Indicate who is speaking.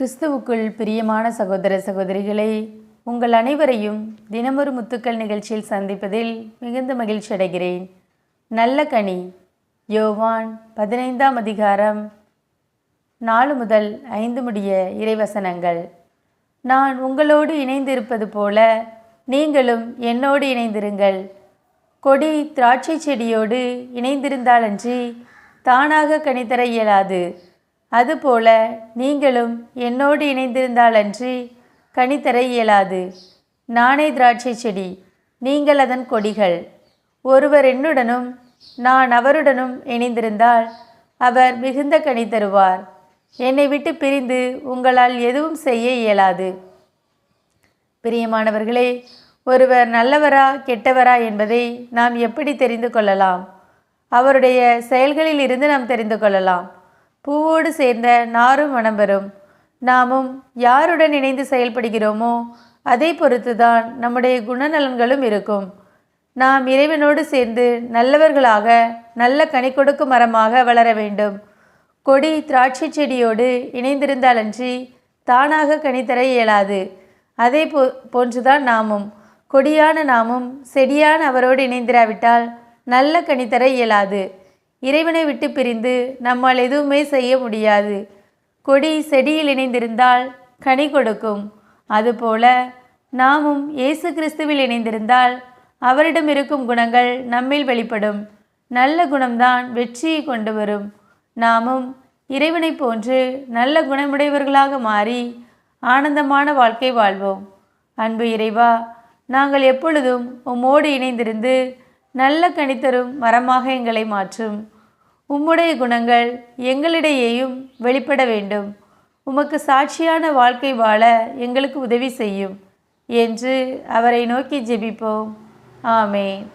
Speaker 1: கிறிஸ்துவுக்குள் பிரியமான சகோதர சகோதரிகளை உங்கள் அனைவரையும் தினமொரு முத்துக்கள் நிகழ்ச்சியில் சந்திப்பதில் மிகுந்த மகிழ்ச்சி அடைகிறேன். நல்ல கனி யோவான் பதினைந்தாம் அதிகாரம் நாலு முதல் ஐந்து முடிய இறைவசனங்கள். நான் உங்களோடு இணைந்திருப்பது போல நீங்களும் என்னோடு இணைந்திருங்கள். கொடி திராட்சை செடியோடு இணைந்திருந்தாலன்றி தானாக கனிதர இயலாது. அதுபோல நீங்களும் என்னோடு இணைந்திருந்தாலன்றி கனிதர இயலாது. நானே திராட்சை செடி நீங்கள் அதன் கொடிகள். ஒருவர் என்னுடனும் நான் அவருடனும் இணைந்திருந்தால் அவர் மிகுந்த கனி தருவார். என்னை விட்டு பிரிந்து உங்களால் எதுவும் செய்ய இயலாது. பிரியமானவர்களே ஒருவர் நல்லவரா கெட்டவரா என்பதை நாம் எப்படி தெரிந்து கொள்ளலாம்? அவருடைய செயல்களில் இருந்து நாம் தெரிந்து கொள்ளலாம். பூவோடு சேர்ந்த நாரும் மனம் நாமும் யாருடன் இணைந்து செயல்படுகிறோமோ அதை பொறுத்துதான் நம்முடைய குணநலன்களும் இருக்கும். நாம் இறைவனோடு சேர்ந்து நல்லவர்களாக நல்ல கனி கொடுக்கும் மரமாக வளர வேண்டும். கொடி திராட்சை செடியோடு இணைந்திருந்தாலன்றி தானாக கனி தர இயலாது. அதே போ போன்றுதான் நாமும். கொடியான நாமும் செடியான அவரோடு இணைந்திராவிட்டால் நல்ல கனி தர இயலாது. இறைவனை விட்டு பிரிந்து நம்மால் எதுவுமே செய்ய முடியாது. கொடி செடியில் இணைந்திருந்தால் கனி கொடுக்கும். அதுபோல நாமும் இயேசு கிறிஸ்துவில் இணைந்திருந்தால் அவரிடம் இருக்கும் குணங்கள் நம்மில் வெளிப்படும். நல்ல குணம்தான் வெற்றியை கொண்டு வரும். நாமும் இறைவனைப் போன்று நல்ல குணமுடையவர்களாக மாறி ஆனந்தமான வாழ்க்கை வாழ்வோம். அன்பு இறைவா நாங்கள் எப்பொழுதும் உம்மோடு இணைந்திருந்து நல்ல கனித்தரும் மரமாக எங்களை மாற்றும். உம்முடைய குணங்கள் எங்களிடையேயும் வெளிப்பட வேண்டும். உமக்கு சாட்சியான வாழ்க்கை வாழ எங்களுக்கு உதவி செய்யும். என்று அவரை நோக்கி ஜெபிப்போம். ஆமே